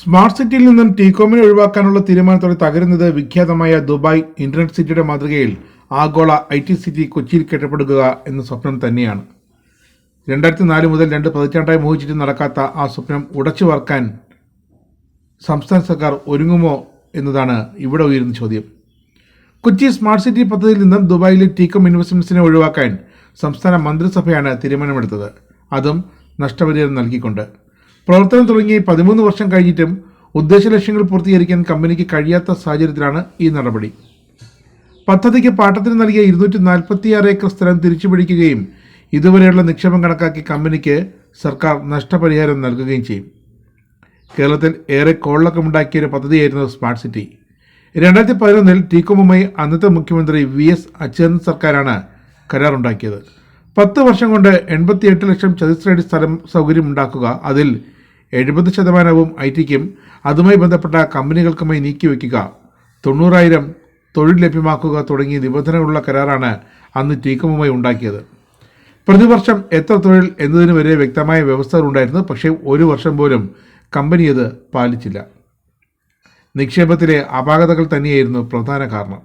Smart സിറ്റിയിൽ നിന്നും ടീകോമിനെ ഒഴിവാക്കാനുള്ള തീരുമാനത്തോടെ തകരുന്നത് വിഖ്യാതമായ ദുബായ് ഇന്റർനെറ്റ് സിറ്റിയുടെ മാതൃകയിൽ ആഗോള ഐ ടി സിറ്റി കൊച്ചിയിൽ കെട്ടപ്പെടുക എന്ന സ്വപ്നം തന്നെയാണ്. രണ്ടായിരത്തി നാല് മുതൽ രണ്ട് പതിറ്റാണ്ടായി മോഹിച്ചിട്ട് നടക്കാത്ത ആ സ്വപ്നം ഉടച്ചു വാർക്കാൻ സംസ്ഥാന സർക്കാർ ഒരുങ്ങുമോ എന്നതാണ് ഇവിടെ ഉയരുന്ന ചോദ്യം. കൊച്ചി സ്മാർട്ട് സിറ്റി പദ്ധതിയിൽ നിന്നും ദുബായിലെ ടീകം ഇൻവെസ്റ്റ്മെന്റ്സിനെ ഒഴിവാക്കാൻ സംസ്ഥാന മന്ത്രിസഭയാണ് തീരുമാനമെടുത്തത്. അതും നഷ്ടപരിഹാരം നൽകിക്കൊണ്ട്. പ്രവർത്തനം തുടങ്ങി പതിമൂന്ന് വർഷം കഴിഞ്ഞിട്ടും ഉദ്ദേശ ലക്ഷ്യങ്ങൾ പൂർത്തീകരിക്കാൻ കമ്പനിക്ക് കഴിയാത്ത സാഹചര്യത്തിലാണ് ഈ നടപടി. പദ്ധതിക്ക് പാട്ടത്തിന് നൽകിയ ഇരുന്നൂറ്റി നാൽപ്പത്തിയാറ് ഏക്കർ സ്ഥലം തിരിച്ചുപിടിക്കുകയും ഇതുവരെയുള്ള നിക്ഷേപം കണക്കാക്കി കമ്പനിക്ക് സർക്കാർ നഷ്ടപരിഹാരം നൽകുകയും ചെയ്യും. കേരളത്തിൽ ഏറെ കോളിളക്കമുണ്ടാക്കിയ ഒരു പദ്ധതിയായിരുന്നു സ്മാർട്ട് സിറ്റി. രണ്ടായിരത്തി പതിനൊന്നിൽ ടീക്കോമുമായി അന്നത്തെ മുഖ്യമന്ത്രി വി എസ് അച്യുതൻ സർക്കാരാണ് കരാറുണ്ടാക്കിയത്. പത്ത് വർഷം കൊണ്ട് എൺപത്തിയെട്ട് ലക്ഷം ചതുശ്രയടി സ്ഥലം സൗകര്യമുണ്ടാക്കുക അതിൽ എഴുപത് ശതമാനവും ഐ ടിക്കും അതുമായി ബന്ധപ്പെട്ട കമ്പനികൾക്കുമായി നീക്കിവെക്കുക തൊണ്ണൂറായിരം തൊഴിൽ ലഭ്യമാക്കുക തുടങ്ങിയ നിബന്ധനകളുള്ള കരാറാണ് അന്ന് ടീക്കമുമായി ഉണ്ടാക്കിയത്. പ്രതിവർഷം എത്ര തൊഴിൽ എന്നതിന് വരെ വ്യക്തമായ വ്യവസ്ഥകൾ ഉണ്ടായിരുന്നു. പക്ഷേ ഒരു വർഷം പോലും കമ്പനി അത് പാലിച്ചില്ല. നിക്ഷേപത്തിലെ അപാകതകൾ തന്നെയായിരുന്നു പ്രധാന കാരണം.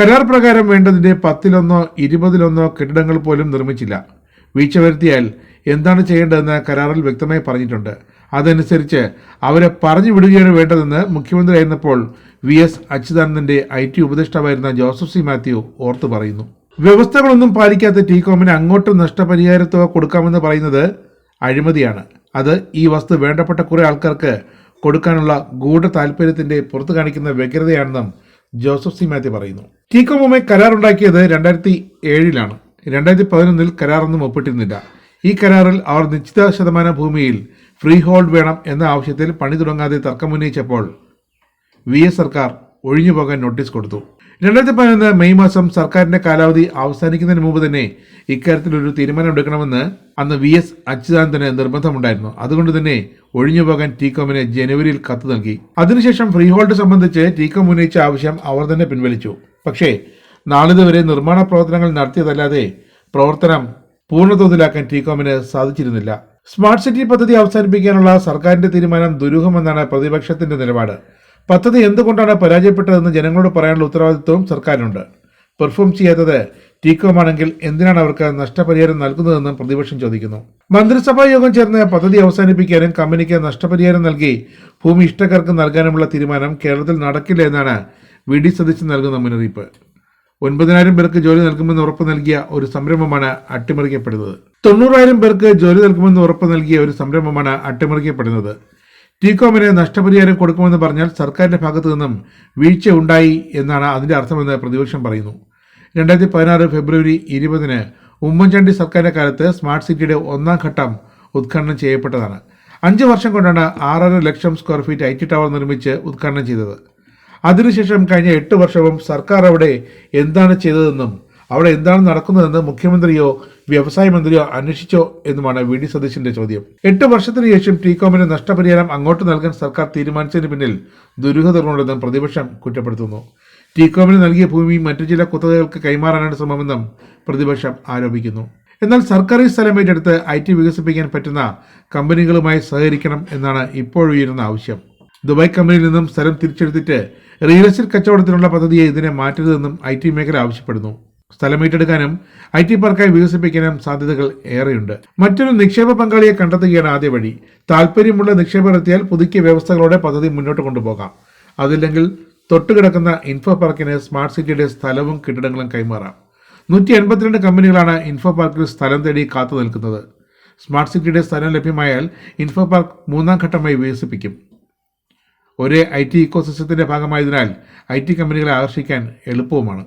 കരാർ പ്രകാരം വേണ്ടതിന്റെ പത്തിലൊന്നോ ഇരുപതിലൊന്നോ കെട്ടിടങ്ങൾ പോലും നിർമ്മിച്ചില്ല. വീഴ്ച വരുത്തിയാൽ എന്താണ് ചെയ്യേണ്ടതെന്ന് കരാറിൽ വ്യക്തമായി പറഞ്ഞിട്ടുണ്ട്. അതനുസരിച്ച് അവരെ പറഞ്ഞു വിടുകയാണ് വേണ്ടതെന്ന് മുഖ്യമന്ത്രിയായിരുന്നപ്പോൾ വി എസ് അച്യുതാനന്ദന്റെ ഐ ടി ഉപദേഷ്ടാവായിരുന്ന ജോസഫ് സി മാത്യു ഓർത്തു പറയുന്നു. വ്യവസ്ഥകളൊന്നും പാലിക്കാത്ത ടീകോമിന് കോമിന് നഷ്ടപരിഹാര തുക കൊടുക്കാമെന്ന് പറയുന്നത് അഴിമതിയാണ്. അത് ഈ വസ്തു വേണ്ടപ്പെട്ട കുറേ ആൾക്കാർക്ക് കൊടുക്കാനുള്ള ഗൂഢ താല്പര്യത്തിന്റെ പുറത്തു കാണിക്കുന്ന വ്യഗ്രതയാണെന്നും ജോസഫ് സി മാത്യു പറയുന്നു. ടീകോമുമായി കരാറുണ്ടാക്കിയത് രണ്ടായിരത്തി ഏഴിലാണ് രണ്ടായിരത്തി പതിനൊന്നിൽ കരാറൊന്നും ഒപ്പിട്ടിരുന്നില്ല. ഈ കരാറിൽ അവർ നിശ്ചിത ശതമാന ഭൂമിയിൽ ഫ്രീ ഹോൾഡ് വേണം എന്ന ആവശ്യത്തിൽ പണി തുടങ്ങാതെ തർക്കമുന്നയിച്ചപ്പോൾ വി എസ് സർക്കാർ ഒഴിഞ്ഞുപോകാൻ നോട്ടീസ് കൊടുത്തു. രണ്ടായിരത്തി പതിനൊന്ന് മെയ് മാസം സർക്കാരിന്റെ കാലാവധി അവസാനിക്കുന്നതിന് മുമ്പ് തന്നെ ഇക്കാര്യത്തിൽ ഒരു തീരുമാനം എടുക്കണമെന്ന് അന്ന് വി എസ് അച്യുതാനന്ദന് നിർബന്ധമുണ്ടായിരുന്നു. അതുകൊണ്ട് തന്നെ ഒഴിഞ്ഞുപോകാൻ ടീകോമിന് ജനുവരിയിൽ കത്ത് നൽകി. അതിനുശേഷം ഫ്രീ ഹോൾഡ് സംബന്ധിച്ച് ടീകോം ഉന്നയിച്ച ആവശ്യം അവർ തന്നെ പിൻവലിച്ചു. പക്ഷേ നാളിതുവരെ നിർമ്മാണ പ്രവർത്തനങ്ങൾ നടത്തിയതല്ലാതെ പ്രവർത്തനം പൂർണതോതിലാക്കാൻ ടീകോമിന് സാധിച്ചിരുന്നില്ല. സ്മാർട്ട് സിറ്റി പദ്ധതി അവസാനിപ്പിക്കാനുള്ള സർക്കാരിന്റെ തീരുമാനം ദുരൂഹമെന്നാണ് പ്രതിപക്ഷത്തിന്റെ നിലപാട്. പദ്ധതി എന്തുകൊണ്ടാണ് പരാജയപ്പെട്ടതെന്ന് ജനങ്ങളോട് പറയാനുള്ള ഉത്തരവാദിത്വവും സർക്കാരിനുണ്ട്. പെർഫോം ചെയ്യാത്തത് ടീകോം ആണെങ്കിൽ എന്തിനാണ് അവർക്ക് നഷ്ടപരിഹാരം നൽകുന്നതെന്നും പ്രതിപക്ഷം ചോദിക്കുന്നു. മന്ത്രിസഭാ യോഗം ചേർന്ന് പദ്ധതി അവസാനിപ്പിക്കാനും കമ്പനിക്ക് നഷ്ടപരിഹാരം നൽകി ഭൂമി ഇഷ്ടക്കാർക്ക് നൽകാനുമുള്ള തീരുമാനം കേരളത്തിൽ നടക്കില്ല എന്നാണ് വി ഡി സതീശൻ നൽകുന്ന മുന്നറിയിപ്പ്. ഒൻപതിനായിരം പേർക്ക് ജോലി നൽകുമെന്ന് ഉറപ്പ് നൽകിയ ഒരു സംരംഭമാണ് അട്ടിമറിക്കപ്പെടുന്നത്. തൊണ്ണൂറായിരം പേർക്ക് ജോലി നൽകുമെന്ന് ഉറപ്പ് നൽകിയ ഒരു സംരംഭമാണ് അട്ടിമറിക്കപ്പെടുന്നത്. ടീകോമിന് നഷ്ടപരിഹാരം കൊടുക്കുമെന്ന് പറഞ്ഞാൽ സർക്കാരിന്റെ ഭാഗത്തു നിന്നും വീഴ്ച ഉണ്ടായി എന്നാണ് അതിന്റെ അർത്ഥമെന്ന് പ്രതിപക്ഷം പറയുന്നു. രണ്ടായിരത്തി പതിനാറ് ഫെബ്രുവരി ഇരുപതിന് ഉമ്മൻചാണ്ടി സർക്കാരിന്റെ കാലത്ത് സ്മാർട്ട് സിറ്റിയുടെ ഒന്നാം ഘട്ടം ഉദ്ഘാടനം ചെയ്യപ്പെട്ടതാണ്. അഞ്ച് വർഷം കൊണ്ടാണ് ആറര lakh square feet I T tower നിർമ്മിച്ച് ഉദ്ഘാടനം ചെയ്തത്. അതിനുശേഷം കഴിഞ്ഞ എട്ട് വർഷവും സർക്കാർ അവിടെ എന്താണ് ചെയ്തതെന്നും അവിടെ എന്താണ് നടക്കുന്നതെന്ന് മുഖ്യമന്ത്രിയോ വ്യവസായ മന്ത്രിയോ അന്വേഷിച്ചോ എന്നുമാണ് വി ഡി സതീശന്റെ ചോദ്യം. എട്ട് വർഷത്തിന് ശേഷം ടീകോമിന് നഷ്ടപരിഹാരം അങ്ങോട്ട് നൽകാൻ സർക്കാർ തീരുമാനിച്ചതിന് പിന്നിൽ ദുരൂഹതകളുണ്ടെന്നും പ്രതിപക്ഷം കുറ്റപ്പെടുത്തുന്നു. ടീകോമിന് നൽകിയ ഭൂമി മറ്റു ചില കുത്തകകൾക്ക് കൈമാറാനാണ് ശ്രമമെന്നും പ്രതിപക്ഷം ആരോപിക്കുന്നു. എന്നാൽ സർക്കാർ ഈ സ്ഥലം ഏറ്റെടുത്ത് ഐ ടി വികസിപ്പിക്കാൻ പറ്റുന്ന കമ്പനികളുമായി സഹകരിക്കണം എന്നാണ് ഇപ്പോഴുയരുന്ന ആവശ്യം. ദുബായ് കമ്പനിയിൽ നിന്നും സ്ഥലം തിരിച്ചെടുത്തിട്ട് റിയൽ എസ്റ്റേറ്റ് കച്ചവടത്തിനുള്ള പദ്ധതിയെ ഇതിനെ മാറ്റരുതെന്നും ഐ ടി മേഖല ആവശ്യപ്പെടുന്നു. സ്ഥലം ഏറ്റെടുക്കാനും ഐ ടി പാർക്കായി വികസിപ്പിക്കാനും സാധ്യതകൾ ഏറെയുണ്ട്. മറ്റൊരു നിക്ഷേപ പങ്കാളിയെ കണ്ടെത്തുകയാണ് ആദ്യ വഴി. താല്പര്യമുള്ള നിക്ഷേപർ എത്തിയാൽ പുതുക്കിയ വ്യവസ്ഥകളോടെ പദ്ധതി മുന്നോട്ട് കൊണ്ടുപോകാം. അതില്ലെങ്കിൽ തൊട്ടുകിടക്കുന്ന ഇൻഫോ പാർക്കിന് സ്മാർട്ട് സിറ്റിയുടെ സ്ഥലവും കെട്ടിടങ്ങളും കൈമാറാം. നൂറ്റി എൺപത്തിരണ്ട് കമ്പനികളാണ് ഇൻഫോ പാർക്കിൽ സ്ഥലം തേടി കാത്തു നിൽക്കുന്നത്. സ്മാർട്ട് സിറ്റിയുടെ സ്ഥലം ലഭ്യമായാൽ ഇൻഫോ പാർക്ക് മൂന്നാം ഘട്ടമായി വികസിപ്പിക്കും. ഒരേ ഐ ടി ഇക്കോസിസ്റ്റത്തിന്റെ ഭാഗമായതിനാൽ ഐ ടി കമ്പനികളെ ആകർഷിക്കാൻ എളുപ്പവുമാണ്.